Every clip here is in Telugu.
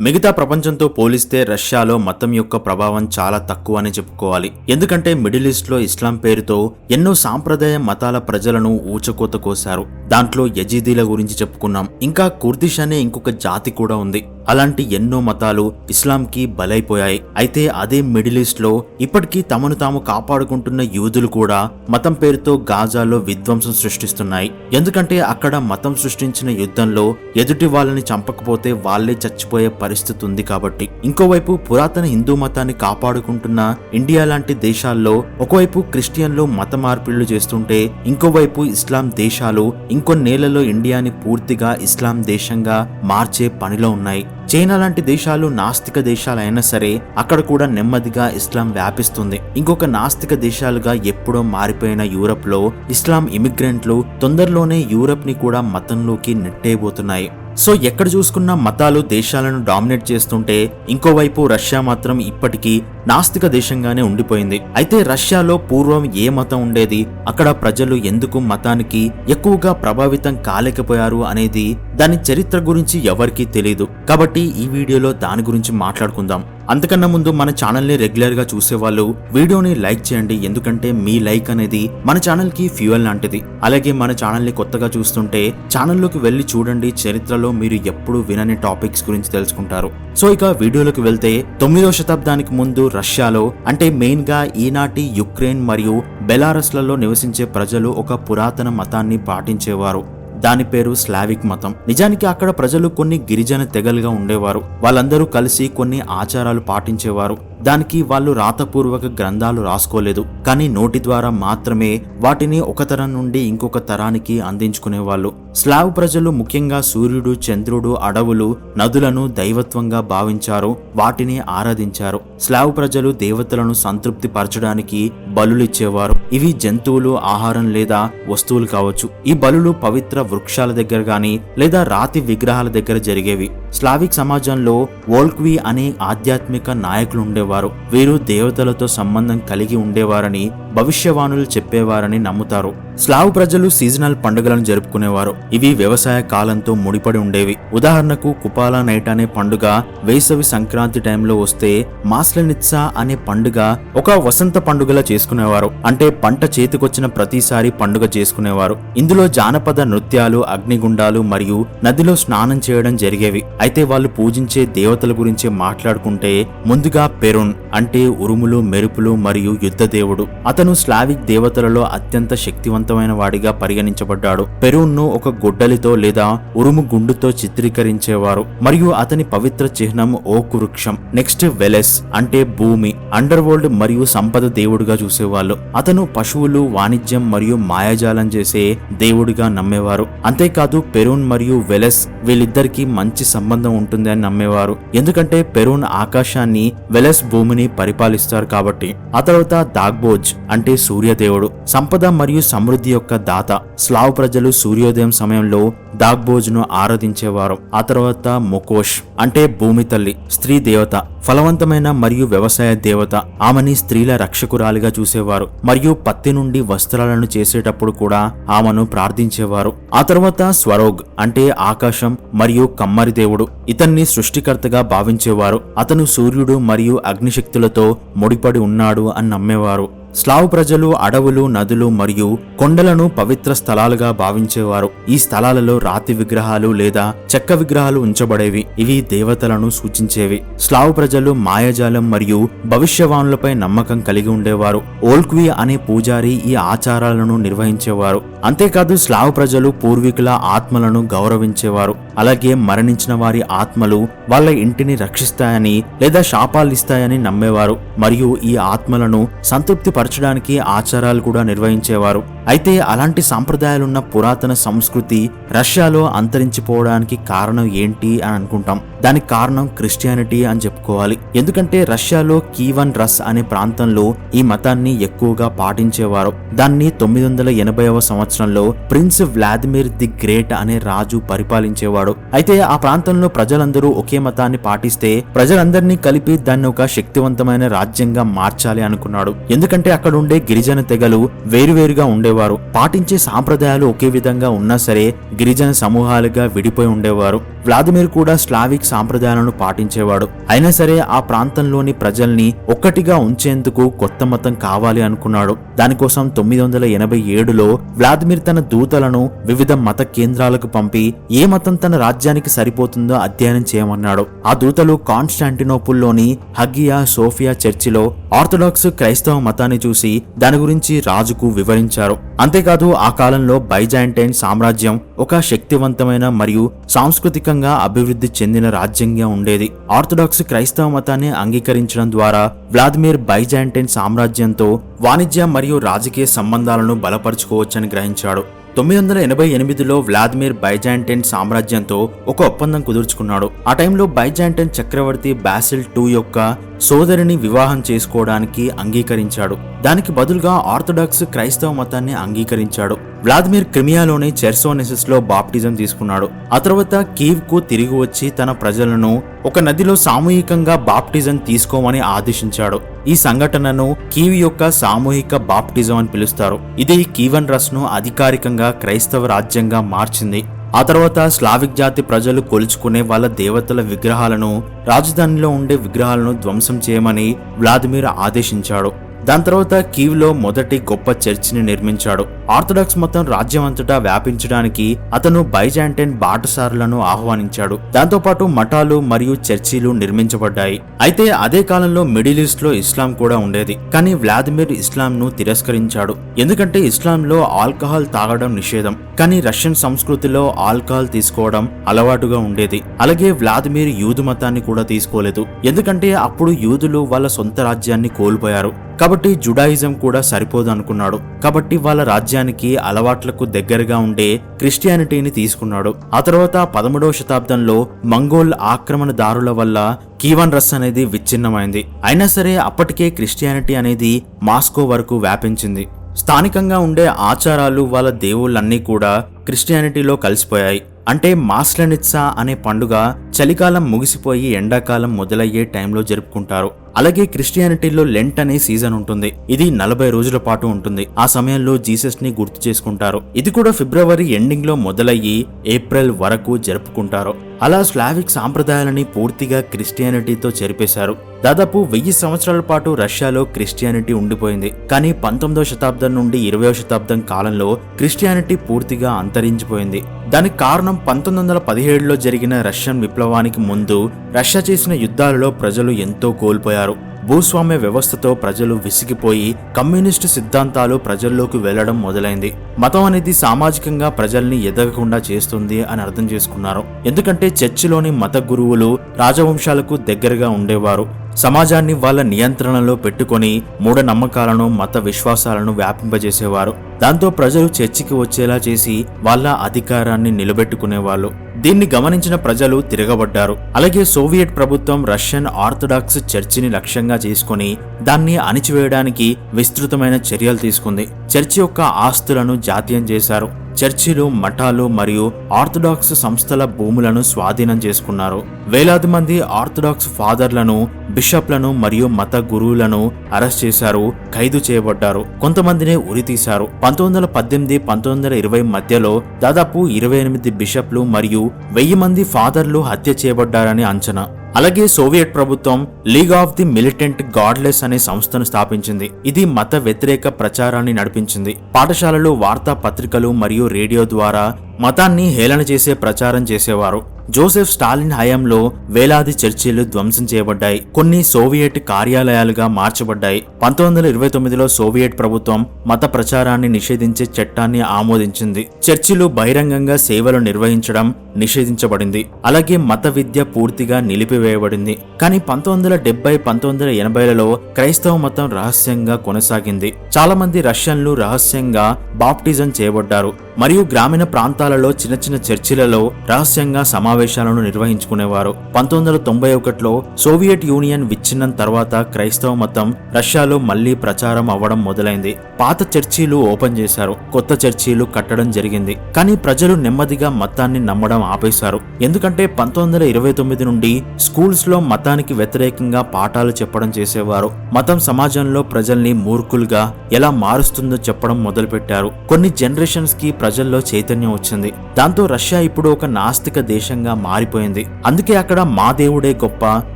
మిగతా ప్రపంచంతో పోలిస్తే రష్యాలో మతం యొక్క ప్రభావం చాలా తక్కువ అని చెప్పుకోవాలి. ఎందుకంటే మిడిల్ ఈస్ట్లో ఇస్లాం పేరుతో ఎన్నో సాంప్రదాయ మతాల ప్రజలను ఊచకోత కోశారు. దాంట్లో యజీదీల గురించి చెప్పుకున్నాం. ఇంకా కుర్దిష్ అనే ఇంకొక జాతి కూడా ఉంది. అలాంటి ఎన్నో మతాలు ఇస్లాంకి బలైపోయాయి. అయితే అదే మిడిల్ ఈస్ట్లో ఇప్పటికీ తమను తాము కాపాడుకుంటున్న యూదులు కూడా మతం పేరుతో గాజాలో విధ్వంసం సృష్టిస్తున్నాయి. ఎందుకంటే అక్కడ మతం సృష్టించిన యుద్ధంలో ఎదుటి వాళ్ళని చంపకపోతే వాళ్ళే చచ్చిపోయే పరిస్థితి ఉంది కాబట్టి. ఇంకోవైపు పురాతన హిందూ మతాన్ని కాపాడుకుంటున్న ఇండియా లాంటి దేశాల్లో ఒకవైపు క్రిస్టియన్లు మత మార్పిళ్ళు చేస్తుంటే ఇంకోవైపు ఇస్లాం దేశాలు ఇంకొన్నేళ్ళలో ఇండియాని పూర్తిగా ఇస్లాం దేశంగా మార్చే పనిలో ఉన్నాయి. చైనా లాంటి దేశాలు నాస్తిక దేశాలైనా సరే అక్కడ కూడా నెమ్మదిగా ఇస్లాం వ్యాపిస్తుంది. ఇంకొక నాస్తిక దేశాలుగా ఎప్పుడో మారిపోయిన యూరప్లో ఇస్లాం ఇమిగ్రెంట్లు తొందరలోనే యూరప్ని కూడా మతంలోకి నెట్టేయబోతున్నాయి. సో ఎక్కడ చూసుకున్న మతాలు దేశాలను డామినేట్ చేస్తుంటే ఇంకోవైపు రష్యా మాత్రం ఇప్పటికీ నాస్తిక దేశంగానే ఉండిపోయింది. అయితే రష్యాలో పూర్వం ఏ మతం ఉండేది? అక్కడ ప్రజలు ఎందుకు మతానికి ఎక్కువగా ప్రభావితం కాలేకపోయారు అనేది దాని చరిత్ర గురించి ఎవరికీ తెలియదు కాబట్టి ఈ వీడియోలో దాని గురించి మాట్లాడుకుందాం. అంతకన్నా ముందు మన ఛానల్ని రెగ్యులర్గా చూసేవాళ్ళు వీడియోని లైక్ చేయండి. ఎందుకంటే మీ లైక్ అనేది మన ఛానల్కి ఫ్యూయల్ లాంటిది. అలాగే మన ఛానల్ని కొత్తగా చూస్తుంటే ఛానల్లోకి వెళ్ళి చూడండి. చరిత్రలో మీరు ఎప్పుడు వినని టాపిక్స్ గురించి తెలుసుకుంటారు. సో ఇక వీడియోలోకి వెళ్తే తొమ్మిదో శతాబ్దానికి ముందు రష్యాలో అంటే మెయిన్గా ఈనాటి యుక్రెయిన్ మరియు బెలారస్లలో నివసించే ప్రజలు ఒక పురాతన మతాన్ని పాటించేవారు. దాని పేరు స్లావిక్ మతం. నిజానికి అక్కడ ప్రజలు కొన్ని గిరిజన తెగలుగా ఉండేవారు. వాళ్ళందరూ కలిసి కొన్ని ఆచారాలు పాటించేవారు. దానికి వాళ్ళు రాతపూర్వక గ్రంథాలు రాసుకోలేదు. కానీ నోటి ద్వారా మాత్రమే వాటిని ఒక తరం నుండి ఇంకొక తరానికి అందించుకునేవాళ్ళు. స్లావ్ ప్రజలు ముఖ్యంగా సూర్యుడు చంద్రుడు అడవులు నదులను దైవత్వంగా భావించారు వాటిని ఆరాధించారు. స్లావ్ ప్రజలు దేవతలను సంతృప్తి పరచడానికి బలులిచ్చేవారు ఇవి జంతువులు ఆహారం లేదా వస్తువులు కావచ్చు. ఈ బలులు పవిత్ర వృక్షాల దగ్గర గాని లేదా రాతి విగ్రహాల దగ్గర జరిగేవి. స్లావిక్ సమాజంలో వోల్క్వి అనే ఆధ్యాత్మిక నాయకులు ఉండేవారు. వీరు దేవతలతో సంబంధం కలిగి ఉండేవారని భవిష్యవాణులు చెప్పేవారని నమ్ముతారు. స్లావ్ ప్రజలు సీజనల్ పండుగలను జరుపుకునేవారు. ఇవి వ్యవసాయ కాలంతో ముడిపడి ఉండేవి. ఉదాహరణకు కుపాలా నైట్ అనే పండుగ వేసవి సంక్రాంతి టైంలో వస్తే మాస్లనిత్సా అనే పండుగ ఒక వసంత పండుగలా చేసుకునేవారు. అంటే పంట చేతికొచ్చిన ప్రతిసారి పండుగ చేసుకునేవారు. ఇందులో జానపద నృత్యాలు అగ్నిగుండాలు మరియు నదిలో స్నానం చేయడం జరిగేవి. అయితే వాళ్ళు పూజించే దేవతల గురించి మాట్లాడుకుంటే ముందుగా పెరున్ అంటే ఉరుములు మెరుపులు మరియు యుద్ధ దేవుడు అతను అతను స్లావిక్ దేవతలలో అత్యంత శక్తివంతమైన వాడిగా పరిగణించబడ్డాడు. పెరూన్ను ఒక గొడ్డలితో లేదా ఉరుము గుండుతో చిత్రీకరించేవారు. మరియు అతని పవిత్ర చిహ్నం ఓకు వృక్షం నెక్స్ట్ వెలెస్ అంటే భూమి. అండర్ వరల్డ్ మరియు సంపద దేవుడుగా చూసేవాళ్ళు. అతను పశువులు వాణిజ్యం మరియు మాయాజాలం చేసే దేవుడిగా నమ్మేవారు. అంతేకాదు పెరూన్ మరియు వెలెస్ వీళ్ళిద్దరికీ మంచి సంబంధం ఉంటుంది అని నమ్మేవారు. ఎందుకంటే పెరూన్ ఆకాశాన్ని వెలెస్ భూమిని పరిపాలిస్తారు కాబట్టి. ఆ తర్వాత దాగ్బోజ్ అంటే సూర్యదేవుడు. సంపద మరియు సమృద్ధి యొక్క దాత స్లావ్ ప్రజలు సూర్యోదయం సమయంలో దాగ్బోజ్ను ఆరాధించేవారు. ఆ తర్వాత మొకోష్ అంటే భూమి తల్లి స్త్రీ దేవత ఫలవంతమైన మరియు వ్యవసాయ దేవత ఆమెని స్త్రీల రక్షకురాలిగా చూసేవారు మరియు పత్తి నుండి వస్త్రాలను చేసేటప్పుడు కూడా ఆమెను ప్రార్థించేవారు. ఆ తర్వాత స్వరోగ్ అంటే ఆకాశం మరియు కమ్మరి దేవుడు ఇతన్ని సృష్టికర్తగా భావించేవారు. అతను సూర్యుడు మరియు అగ్నిశక్తులతో ముడిపడి ఉన్నాడు అని నమ్మేవారు. స్లావ్ ప్రజలు అడవులు నదులు మరియు కొండలను పవిత్ర స్థలాలుగా భావించేవారు. ఈ స్థలాలలో రాతి విగ్రహాలు లేదా చెక్క విగ్రహాలు ఉంచబడేవి. ఇవి దేవతలను సూచించేవి. స్లావ్ ప్రజలు మాయాజాలం మరియు భవిష్యవాణులపై నమ్మకం కలిగి ఉండేవారు. ఓల్క్వి అనే పూజారి ఈ ఆచారాలను నిర్వహించేవారు. అంతేకాదు స్లావ్ ప్రజలు పూర్వీకుల ఆత్మలను గౌరవించేవారు. అలాగే మరణించిన వారి ఆత్మలు వాళ్ళ ఇంటిని రక్షిస్తాయని లేదా శాపాలిస్తాయని నమ్మేవారు. మరియు ఈ ఆత్మలను సంతృప్తి పరచడానికి ఆచారాలు కూడా నిర్వహించేవారు. అయితే అలాంటి సాంప్రదాయాలున్న పురాతన సంస్కృతి రష్యాలో అంతరించిపోవడానికి కారణం ఏంటి అని అనుకుంటాం. దానికి కారణం క్రిస్టియానిటీ అని చెప్పుకోవాలి. ఎందుకంటే రష్యాలో కీవన్ రస్ అనే ప్రాంతంలో ఈ మతాన్ని ఎక్కువగా పాటించేవారు. దాన్ని తొమ్మిది వందల ఎనభైవ సంవత్సరంలో ప్రిన్స్ వ్లాదిమిర్ ది గ్రేట్ అనే రాజు పరిపాలించేవాడు. అయితే ఆ ప్రాంతంలో ప్రజలందరూ ఒకే మతాన్ని పాటిస్తే ప్రజలందరినీ కలిపి దాన్ని ఒక శక్తివంతమైన రాజ్యంగా మార్చాలి అనుకున్నాడు. ఎందుకంటే అక్కడ ఉండే గిరిజన తెగలు వేరువేరుగా ఉండేవారు. ఉండేవారు. పాటించే సాంప్రదాయాలు ఒకే విధంగా ఉన్నా సరే గిరిజన సమూహాలుగా విడిపోయి ఉండేవారు. వ్లాదిమిర్ కూడా స్లావిక్ సాంప్రదాయాలను పాటించేవాడు. అయినా సరే ఆ ప్రాంతంలోని ప్రజల్ని ఒక్కటిగా ఉంచేందుకు కొత్త మతం కావాలి అనుకున్నాడు. దానికోసం తొమ్మిది వందల ఎనభై ఏడులో వ్లాదిమిర్ తన దూతలను వివిధ మత కేంద్రాలకు పంపి ఏ మతం తన రాజ్యానికి సరిపోతుందో అధ్యయనం చేయమన్నాడు. ఆ దూతలు కాన్స్టాంటినోపుల్లోని హగియా సోఫియా చర్చిలో ఆర్థడాక్స్ క్రైస్తవ మతాన్ని చూసి దాని గురించి రాజుకు వివరించారు. అంతేకాదు ఆ కాలంలో బైజాంటైన్ సామ్రాజ్యం ఒక శక్తివంతమైన మరియు సాంస్కృతికంగా అభివృద్ధి చెందిన రాజ్యంగా ఉండేది. ఆర్థడాక్స్ క్రైస్తవ మతాన్ని అంగీకరించడం ద్వారా వ్లాదిమిర్ బైజాంటైన్ సామ్రాజ్యంతో వాణిజ్య మరియు రాజకీయ సంబంధాలను బలపరుచుకోవచ్చని గ్రహించాడు. తొమ్మిది వందల ఎనభై ఎనిమిదిలో వ్లాదిమిర్ బైజాంటైన్ సామ్రాజ్యంతో ఒక ఒప్పందం కుదుర్చుకున్నాడు. ఆ టైంలో బైజాంటైన్ చక్రవర్తి బాసిల్ టూ యొక్క సోదరిని వివాహం చేసుకోవడానికి అంగీకరించాడు. దానికి బదులుగా ఆర్థడాక్స్ క్రైస్తవ మతాన్ని అంగీకరించాడు. వ్లాదిమిర్ క్రిమియాలోని చెర్సోనెసిస్లో బాప్టిజం తీసుకున్నాడు. ఆ తర్వాత కీవ్కు తిరిగి వచ్చి తన ప్రజలను ఒక నదిలో సామూహికంగా బాప్టిజం తీసుకోమని ఆదేశించాడు. ఈ సంఘటనను కీవ్ యొక్క సామూహిక బాప్టిజం అని పిలుస్తారు. ఇది కీవన్ రస్ను అధికారికంగా క్రైస్తవ రాజ్యంగా మార్చింది. ఆ తర్వాత స్లావిక్ జాతి ప్రజలు కొలుచుకునే వాళ్ళ దేవతల విగ్రహాలను రాజధానిలో ఉండే విగ్రహాలను ధ్వంసం చేయమని వ్లాదిమిర్ ఆదేశించాడు. దాని తర్వాత కీవ్లో మొదటి గొప్ప చర్చిని నిర్మించాడు. ఆర్థడాక్స్ మతం రాజ్యం అంతటా వ్యాపించడానికి అతను బైజాంటైన్ బాటసారులను ఆహ్వానించాడు. దాంతోపాటు మఠాలు మరియు చర్చిలు నిర్మించబడ్డాయి. అయితే అదే కాలంలో మిడిల్ ఈస్ట్లో ఇస్లాం కూడా ఉండేది. కానీ వ్లాదిమిర్ ఇస్లాం ను తిరస్కరించాడు. ఎందుకంటే ఇస్లాంలో ఆల్కహాల్ తాగడం నిషేధం. కానీ రష్యన్ సంస్కృతిలో ఆల్కహాల్ తీసుకోవడం అలవాటుగా ఉండేది. అలాగే వ్లాదిమిర్ యూదు మతాన్ని కూడా తీసుకోలేదు. ఎందుకంటే అప్పుడు యూదులు వాళ్ళ సొంత రాజ్యాన్ని కోల్పోయారు. కాబట్టి జుడాయిజం కూడా సరిపోదు అనుకున్నాడు కాబట్టి వాళ్ళ రాజ్యానికి అలవాట్లకు దగ్గరగా ఉండే క్రిస్టియానిటీని తీసుకున్నాడు. ఆ తర్వాత పదమూడవ శతాబ్దంలో మంగోల్ ఆక్రమణదారుల వల్ల కీవన్ రస్ అనేది విచ్ఛిన్నమైంది. అయినా సరే అప్పటికే క్రిస్టియానిటీ అనేది మాస్కో వరకు వ్యాపించింది. స్థానికంగా ఉండే ఆచారాలు వాళ్ళ దేవుళ్ళన్నీ కూడా క్రిస్టియానిటీలో కలిసిపోయాయి. అంటే మాస్లనిత్సా అనే పండుగ చలికాలం ముగిసిపోయి ఎండాకాలం మొదలయ్యే టైంలో జరుపుకుంటారు. అలాగే క్రిస్టియానిటీలో లెంట్ అనే సీజన్ ఉంటుంది. ఇది నలభై రోజుల పాటు ఉంటుంది. ఆ సమయంలో జీసస్ని గుర్తు చేసుకుంటారు. ఇది కూడా ఫిబ్రవరి ఎండింగ్లో మొదలయ్యి ఏప్రిల్ వరకు జరుపుకుంటారు. అలా స్లావిక్ సాంప్రదాయాలని పూర్తిగా క్రిస్టియానిటీతో చెరిపేశారు. దాదాపు వెయ్యి సంవత్సరాల పాటు రష్యాలో క్రిస్టియానిటీ ఉండిపోయింది. కానీ పంతొమ్మిదవ శతాబ్దం నుండి ఇరవయో శతాబ్దం కాలంలో క్రిస్టియానిటీ పూర్తిగా అంతరించిపోయింది. దానికి కారణం పంతొమ్మిది వందల పదిహేడులో జరిగిన రష్యన్ విప్లవానికి ముందు రష్యా చేసిన యుద్ధాలలో ప్రజలు ఎంతో కోల్పోయారు. భూస్వామ్య వ్యవస్థతో ప్రజలు విసిగిపోయి కమ్యూనిస్టు సిద్ధాంతాలు ప్రజల్లోకి వెళ్ళడం మొదలైంది. మతం అనేది సామాజికంగా ప్రజల్ని ఎదగకుండా చేస్తుంది అని అర్థం చేసుకున్నారు. ఎందుకంటే చర్చిలోని మత గురువులు రాజవంశాలకు దగ్గరగా ఉండేవారు. సమాజాన్ని వాళ్ళ నియంత్రణలో పెట్టుకొని మూఢనమ్మకాలను మత విశ్వాసాలను వ్యాపింపజేసేవారు. దాంతో ప్రజలు చర్చికి వచ్చేలా చేసి వాళ్ళ అధికారాన్ని నిలబెట్టుకునేవాళ్ళు. దీన్ని గమనించిన ప్రజలు తిరగబడ్డారు. అలాగే సోవియట్ ప్రభుత్వం రష్యన్ ఆర్థడాక్స్ చర్చిని లక్ష్యంగా చేసుకుని దాన్ని అణిచివేయడానికి విస్తృతమైన చర్యలు తీసుకుంది. చర్చి యొక్క ఆస్తులను జాతీయం చేశారు. చర్చిలు మఠాలు మరియు ఆర్థడాక్స్ సంస్థల భూములను స్వాధీనం చేసుకున్నారు. వేలాది మంది ఆర్థడాక్స్ ఫాదర్లను బిషప్లను మరియు మత గురువులను అరెస్ట్ చేశారు ఖైదు చేయబడ్డారు. కొంతమందిని ఉరితీశారు. పంతొమ్మిది వందల పద్దెనిమిది పంతొమ్మిది వందల ఇరవై మధ్యలో దాదాపు ఇరవై ఎనిమిది బిషప్లు మరియు వెయ్యి మంది ఫాదర్లు హత్య చేయబడ్డారని అంచనా. అలాగే సోవియట్ ప్రభుత్వం league of the militant godless అనే సంస్థను స్థాపించింది. ఇది మత వ్యతిరేక ప్రచారాన్ని నడిపించింది. పాఠశాలలు వార్తా పత్రికలు మరియు రేడియో ద్వారా మతాన్ని హేళన చేసే ప్రచారం చేసేవారు. జోసెఫ్ స్టాలిన్ హయాంలో వేలాది చర్చిలు ధ్వంసం చేయబడ్డాయి. కొన్ని సోవియట్ కార్యాలయాలుగా మార్చబడ్డాయి. పంతొమ్మిది వందల ఇరవై తొమ్మిదిలో సోవియట్ ప్రభుత్వం మత ప్రచారాన్ని నిషేధించే చట్టాన్ని ఆమోదించింది. చర్చిలు బహిరంగంగా సేవలు నిర్వహించడం నిషేధించబడింది. అలాగే మత విద్య పూర్తిగా నిలిపివేయబడింది. కానీ పంతొమ్మిది వందల డెబ్బై పంతొమ్మిది వందల ఎనభైలలో క్రైస్తవ మతం రహస్యంగా కొనసాగింది. చాలా మంది రష్యన్లు రహస్యంగా బాప్టిజం చేయబడ్డారు. మరియు గ్రామీణ ప్రాంతాలలో చిన్న చిన్న చర్చిలలో రహస్యంగా సమావేశాలను నిర్వహించుకునేవారు. పంతొమ్మిది వందల తొంభై ఒకటిలో సోవియట్ యూనియన్ విచ్ఛిన్నం తర్వాత క్రైస్తవ మతం రష్యాలో మళ్ళీ ప్రచారం అవ్వడం మొదలైంది. పాత చర్చీలు ఓపెన్ చేశారు. కొత్త చర్చీలు కట్టడం జరిగింది. కానీ ప్రజలు నెమ్మదిగా మతాన్ని నమ్మడం ఆపేశారు. ఎందుకంటే పంతొమ్మిది వందల ఇరవై తొమ్మిది నుండి స్కూల్స్లో మతానికి వ్యతిరేకంగా పాఠాలు చెప్పడం చేసేవారు. మతం సమాజంలో ప్రజల్ని మూర్ఖులుగా ఎలా మారుస్తుందో చెప్పడం మొదలుపెట్టారు. కొన్ని జనరేషన్స్కి ప్రజల్లో చైతన్యం వచ్చింది. దాంతో రష్యా ఇప్పుడు ఒక నాస్తిక దేశంగా మారిపోయింది. అందుకే అక్కడ మా దేవుడే గొప్ప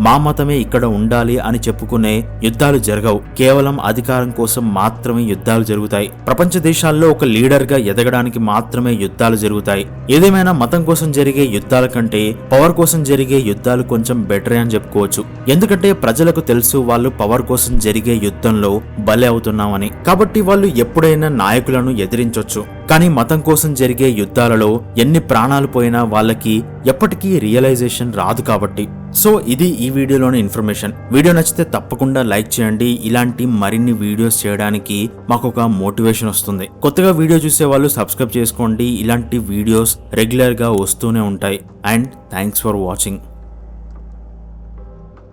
మా మతమే ఇక్కడ ఉండాలి అని చెప్పుకునే యుద్ధాలు జరగవు. కేవలం అధికారం కోసం మాత్రమే యుద్ధాలు జరుగుతాయి. ప్రపంచ దేశాల్లో ఒక లీడర్గా ఎదగడానికి మాత్రమే యుద్ధాలు జరుగుతాయి. ఏదేమైనా మతం కోసం జరిగే యుద్ధాల కంటే పవర్ కోసం జరిగే యుద్ధాలు కొంచెం బెటర్ అని చెప్పుకోవచ్చు. ఎందుకంటే ప్రజలకు తెలుసు వాళ్ళు పవర్ కోసం జరిగే యుద్ధంలో బలి అవుతున్నామని. కాబట్టి వాళ్ళు ఎప్పుడైనా నాయకులను ఎదిరించొచ్చు. కానీ మతం కోసం జరిగే యుద్ధాలలో ఎన్ని ప్రాణాలు పోయినా వాళ్ళకి ఎప్పటికీ రియలైజేషన్ రాదు కాబట్టి. సో ఇది ఈ వీడియోలోని ఇన్ఫర్మేషన్ వీడియో నచ్చితే తప్పకుండా లైక్ చేయండి. ఇలాంటి మరిన్ని వీడియోస్ చేయడానికి మాకు ఒక మోటివేషన్ వస్తుంది. కొత్తగా వీడియో చూసే వాళ్ళు సబ్స్క్రైబ్ చేసుకోండి. ఇలాంటి వీడియోస్ రెగ్యులర్గా వస్తూనే ఉంటాయి. And thanks for watching